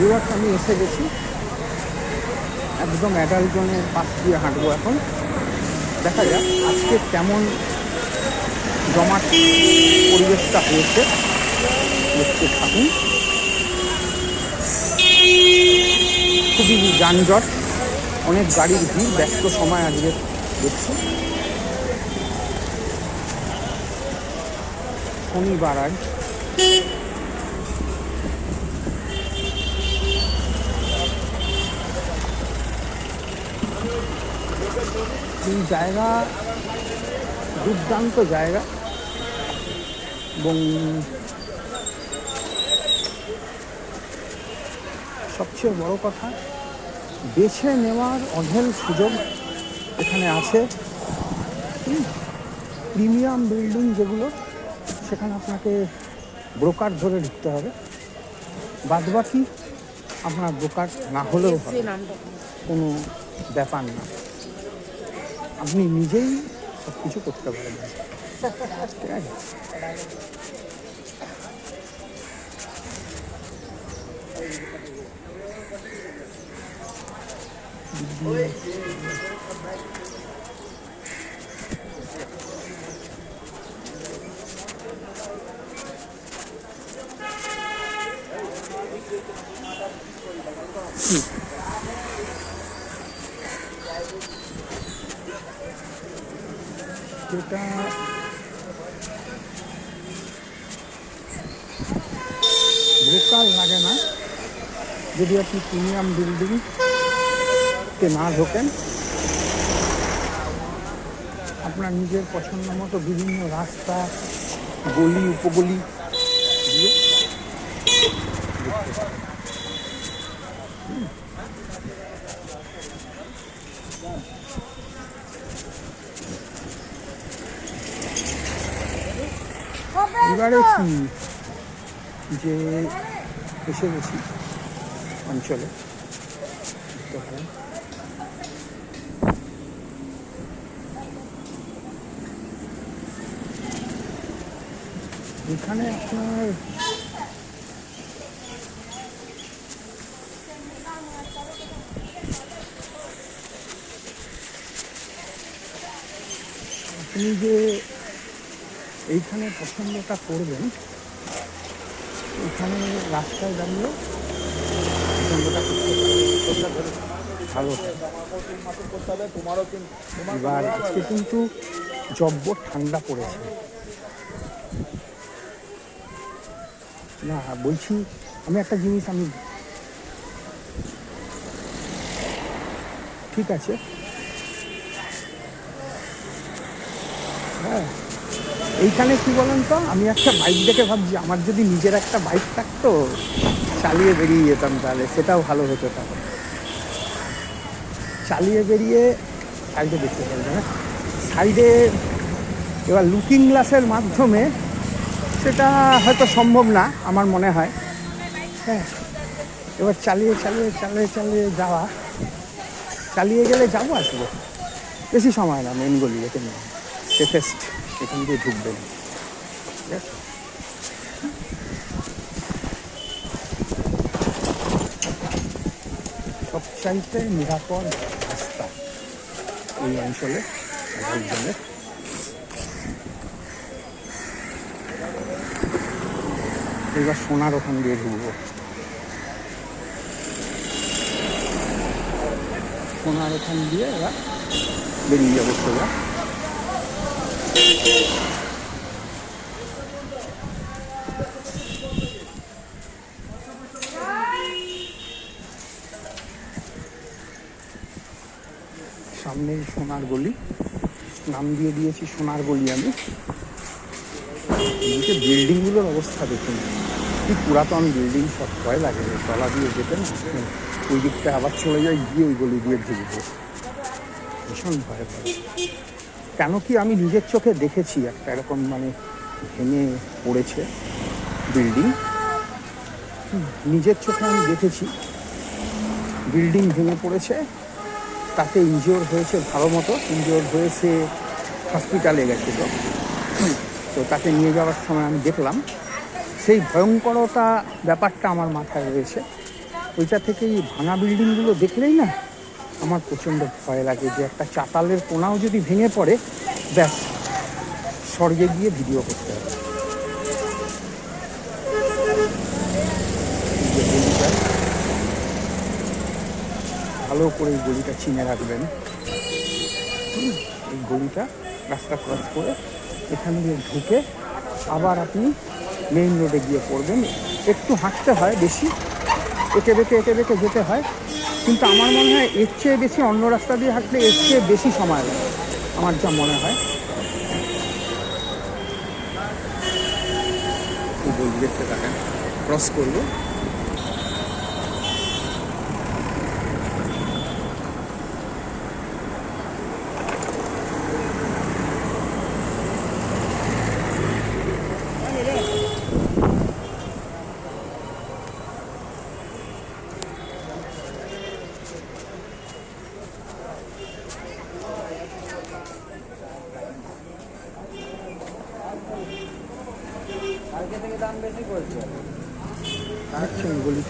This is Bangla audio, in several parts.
বিভাগ আমি এসে গেছি। একদম অ্যাডাল্ট জোনের পাশ দিয়ে হাঁটবো এখন। দেখা যাক আজকে কেমন জমাট পরিবেশটা হয়েছে। দেখতে থাকুন। খুবই যানজট। অনেক গাড়ির ভিড়, ব্যস্ত সময় আজকে দেখছি। শনিবার আজ। এই জায়গা দুর্দান্ত জায়গা। এবং সবচেয়ে বড় কথা বেছে নেওয়ার অঢেল সুযোগ এখানে আছে। প্রিমিয়াম বিল্ডিং যেগুলো সেখানে আপনাকে ব্রোকার ধরে ঢুকতে হবে। বাদবাকি আপনার ব্রোকার না হলেও কোনো ব্যাপার না। আপনি নিজেই সব কিছু করতে পারেন ঠিক আছে যেটা ভোকাল লাগে না। যদি আপনি প্রিমিয়াম বিল্ডিং তে না ঢোকেন, আপনার নিজের পছন্দ মতো বিভিন্ন রাস্তা, গলি, উপগলি এবারে যে এসে গেছি অঞ্চলে। এখানে আপনার আপনি যে এইখানে পছন্দটা করবেন। এখানে রাস্তায় দাঁড়িয়ে পছন্দটা ভালো এবার আজকে কিন্তু জব্বর ঠান্ডা পড়েছে। না, বলছি, আমি একটা জিনিস আমি ঠিক আছে। এইখানে কি বলেন তো? আমি একটা বাইক দেখে ভাবছি, আমার যদি নিজের একটা বাইক থাকতো, চালিয়ে বেরিয়ে যেতাম তাহলে, সেটাও ভালো হতো তাহলে। চালিয়ে বেরিয়ে সাইডে দেখতে পারবে না সাইডে এবার লুকিং গ্লাসের মাধ্যমে সেটা হয়তো সম্ভব না, আমার মনে হয়। হ্যাঁ। এবার চালিয়ে চালিয়ে চালিয়ে চালিয়ে যাওয়া। চালিয়ে গেলে যাব আসব বেশি সময় না মেন গলি এখানে সেফেস্ট এখান দিয়ে ঢুকবেন ঠিক আছে? সবচাইতে নিরাপদ রাস্তা এই অঞ্চলে এবার সোনার ওখান দিয়ে ঢুকবো। সোনার ওখান দিয়ে এবার বেরিয়ে যাব সোজা। সামনেই সোনার গলি। নাম দিয়ে দিয়েছি সোনার গলি আমি। এদিকে বিল্ডিংগুলোর অবস্থা দেখুন। কি পুরাতন বিল্ডিং, সব ভয় লাগে। তলা দিয়ে যেতে না। ওই দিকটা আবার চলে যায় গিয়ে ওই গলি দিয়ে ঢুকবো। ভীষণ ভয় করে কেন কি আমি নিজের চোখে দেখেছি একটা এরকম মানে ভেঙে পড়েছে বিল্ডিং নিজের চোখে আমি দেখেছি। বিল্ডিং ভেঙে পড়েছে। তাতে ইনজিওর হয়েছে ভালো মতো। ইনজিওর হয়েছে হসপিটালে গেছিল তো তাকে নিয়ে যাওয়ার সময় আমি দেখলাম। সেই ভয়ঙ্করতা ব্যাপারটা আমার মাথায় রয়েছে। ওইটা থেকে এই ভাঙা বিল্ডিংগুলো দেখলেই না আমার প্রচণ্ড ভয় লাগে যে একটা চাতালের কোনাও যদি ভেঙে পড়ে, ব্যাস, স্বর্গে গিয়ে ভিডিও করতে হবে। ভালো করে এই গলিটা চিনে রাখবেন। এই গলিটা রাস্তা ক্রস করে এখান দিয়ে ঢুকে আবার আপনি মেইন রোডে গিয়ে পড়বেন। একটু হাঁটতে হয় বেশি, এঁকে বেঁকে এঁকে বেঁকে যেতে হয়। কিন্তু আমার মনে হয় এর চেয়ে বেশি অন্য রাস্তা দিয়ে হাঁটলে এর চেয়ে বেশি সময় লাগে, আমার যা মনে হয়। দেখতে থাকেন ক্রস করব।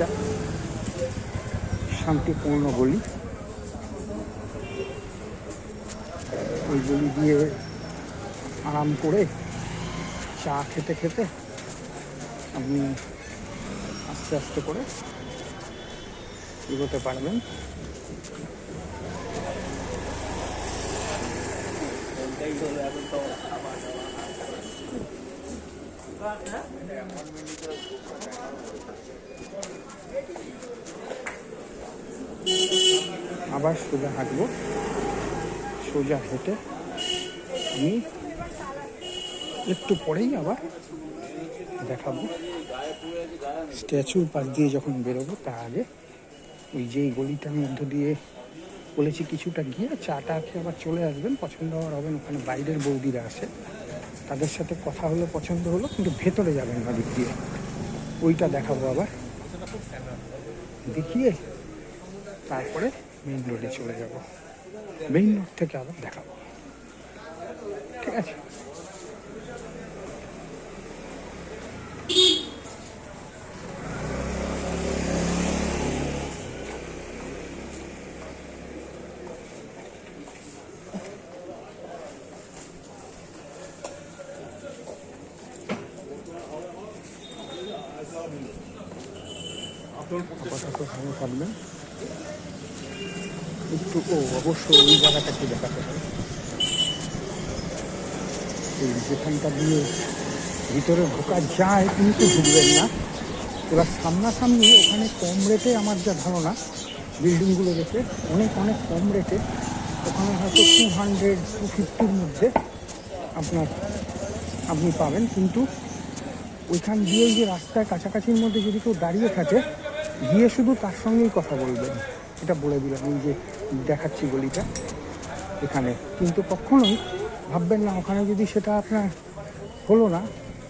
গলিটা শান্তিপূর্ণ গলি। ওই গলি দিয়ে আরাম করে চা খেতে খেতে আপনি আস্তে আস্তে করে এগোতে পারবেন। আবার সোজা হাঁটবো। সোজা হেঁটে আমি একটু পরেই আবার দেখাবো। স্ট্যাচুর পাশ দিয়ে যখন বেরোবো, তার আগে ওই যে গলিটার মধ্য দিয়ে বলেছি কিছুটা গিয়ে চাটা খেয়ে আবার চলে আসবেন। পছন্দ হওয়ার হবেন ওখানে বাইরের বৌদিরা আসে তাদের সাথে কথা হলে পছন্দ হলো, কিন্তু ভেতরে যাবেন না দিক দিয়ে। ওইটা দেখাবো আবার। দেখিয়ে তারপরে মেইন রোডে চলে যাব। মেইন রোড থেকে আবার দেখাবো। ঠিক আছে? আপাতত ভালো থাকবেন একটু ও অবশ্যই ওই জায়গাটা একটু দেখাতে হবে এই যেখানটা দিয়ে ভিতরে ঢোকা যায় কিন্তু ঢুকবেন না এবার সামনাসামনি ওখানে কম রেটে আমার যা ধারণা বিল্ডিংগুলো দেখে অনেক অনেক কম রেটে ওখানে হয়তো টু হান্ড্রেড টু ফিফটির মধ্যে আপনার, আপনি পাবেন, কিন্তু ওইখান দিয়ে যে রাস্তার কাছাকাছির মধ্যে যদি কেউ দাঁড়িয়ে থাকে গিয়ে শুধু তার সঙ্গেই কথা বলবেন। এটা বলে দিলাম এই যে দেখাচ্ছি গলিটা এখানে। কিন্তু কখনোই ভাববেন না, ওখানে যদি সেটা আপনার হলো না,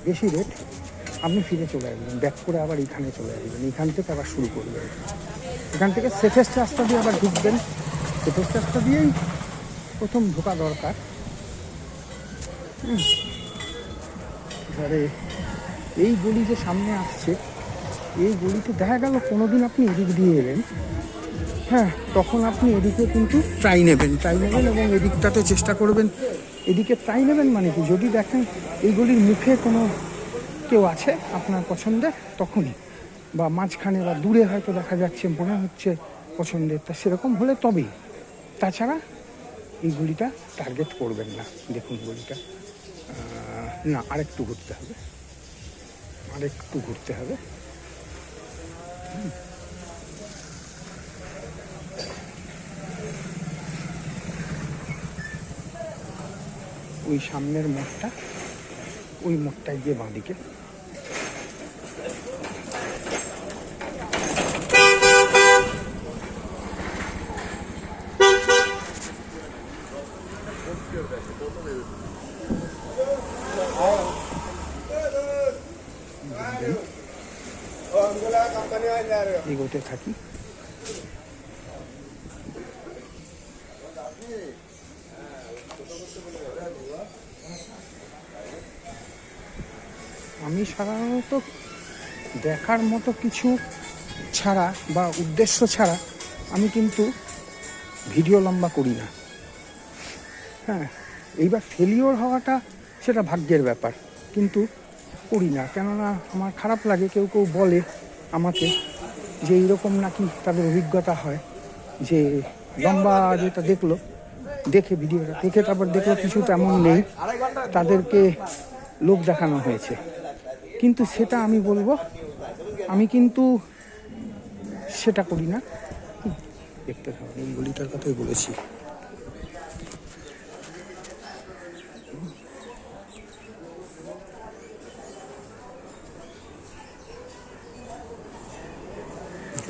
বেশি রেট আপনি ফিরে চলে আসবেন। ব্যাক করে আবার এখানে চলে আসবেন। এখান থেকে আবার শুরু করবেন। এখান থেকে সেফেস্ট রাস্তা দিয়ে আবার ঢুকবেন। সেফেস্ট রাস্তা দিয়েই প্রথম ঢোকা দরকার। এবারে এই গলি যে সামনে আসছে এই গলিতে দেখা গেল কোনোদিন আপনি এদিক দিয়ে এলেন। হ্যাঁ তখন আপনি এদিকে কিন্তু ট্রাই নেবেন। ট্রাই নেবেন এবং এদিকটাতে চেষ্টা করবেন। এদিকে ট্রাই নেবেন মানে কি? যদি দেখেন এই গলির মুখে কোনো কেউ আছে আপনার পছন্দের তখনই। বা মাঝখানে বা দূরে হয়তো দেখা যাচ্ছে মনে হচ্ছে পছন্দের তা সেরকম হলে তবেই। তাছাড়া এই গলিটা টার্গেট করবেন না। দেখুন গলিটা। না আরেকটু ঘুরতে হবে। আরেকটু ঘুরতে হবে। ওই সামনের মোড়টা ওই মোড়টায় গিয়ে বাঁদিকে। এগোতে থাকি আমি সাধারণত দেখার মতো কিছু ছাড়া বা উদ্দেশ্য ছাড়া আমি কিন্তু ভিডিও লম্বা করি না। হ্যাঁ এইবার ফেলিওর হওয়াটা সেটা ভাগ্যের ব্যাপার, কিন্তু করি না। কেননা আমার খারাপ লাগে, কেউ কেউ বলে আমাকে যে এইরকম নাকি তাদের অভিজ্ঞতা হয়, যে লম্বা যেটা দেখল, দেখে ভিডিওটা, দেখে তারপর দেখল কিছু তেমন নেই, তাদেরকে লোক দেখানো হয়েছে। কিন্তু সেটা আমি বলব, আমি কিন্তু সেটা করি না। দেখতে হবে এই গলিটার কথাই বলেছি।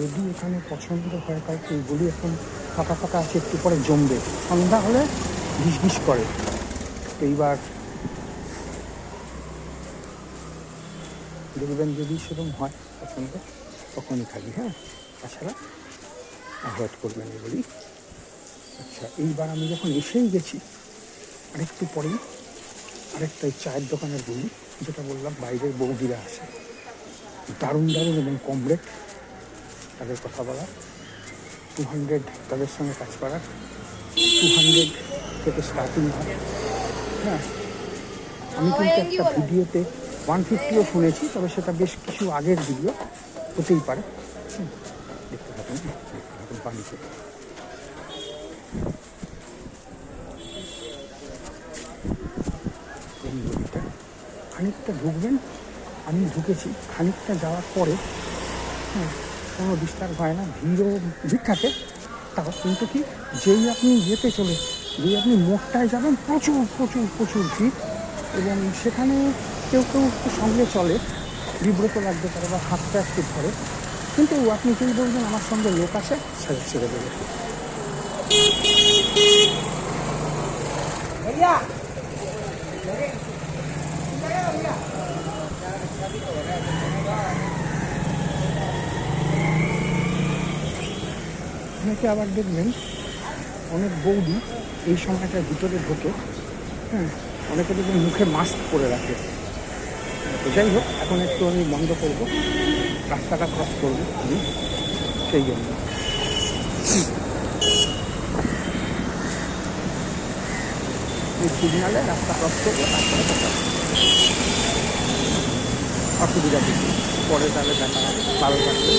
যদি এখানে পছন্দ হয় কাউকে, এই গলি এখন ফাঁকা ফাঁকা আছে, একটু পরে জমবে। সন্ধ্যা হলে ঘিস করে। এইবার দেখবেন যদি সেরকম হয় পছন্দ, তখনই খাবি হ্যাঁ? তাছাড়া অ্যাভয়েড করবেন এগুলি। আচ্ছা এইবার আমি যখন এসেই গেছি, আরেকটু পরেই আরেকটা চায়ের দোকানের বলি যেটা বললাম বাইরের বৌদিরা আসে। দারুণ দারুণ এবং কম রেট তাদের কথা বলা। টু হান্ড্রেড তাদের সঙ্গে কাজ করার টু হান্ড্রেড থেকে স্টার্টিং হয়। হ্যাঁ? আমি কিন্তু একটা ভিডিওতে ওয়ান ফিফটিও শুনেছি তবে সেটা বেশ কিছু আগের ভিডিও হতেই পারে। দেখতে থাকুন। দেখতে থাকুন পানিতে এই নদীটা খানিকটা ঢুকবেন। আমি ঢুকেছি। খানিকটা যাওয়ার পরে হ্যাঁ কোনো ডিস্টার্ব হয় না ভিড়ও ভিড় থাকে তাও কিন্তু কি, যেই আপনি ইয়েতে চলে, যেই আপনি মোড়টায় যাবেন, প্রচুর প্রচুর প্রচুর ভিড়। এবং সেখানে কেউ কেউ একটু সঙ্গে চলে, বিব্রত লাগতে পারে বা হাতটা একটু ধরে কিন্তু আপনি যদি বলবেন, আমার সঙ্গে লোক আছে সাজা ছেড়ে দেবে। অনেকে আবার দেখবেন অনেক বৌদি এই সময়টার ভিতরে ঢোকে হ্যাঁ অনেকে দেখবেন মুখে মাস্ক পরে রাখে। যাই হোক, এখন একটু আমি বন্ধ করব। রাস্তাটা ক্রস করব আমি, সেই জন্য। সিগনালে রাস্তা ক্রস করব অসুবিধা কিছু পরে তাহলে দেখা হবে। ভালো থাকবে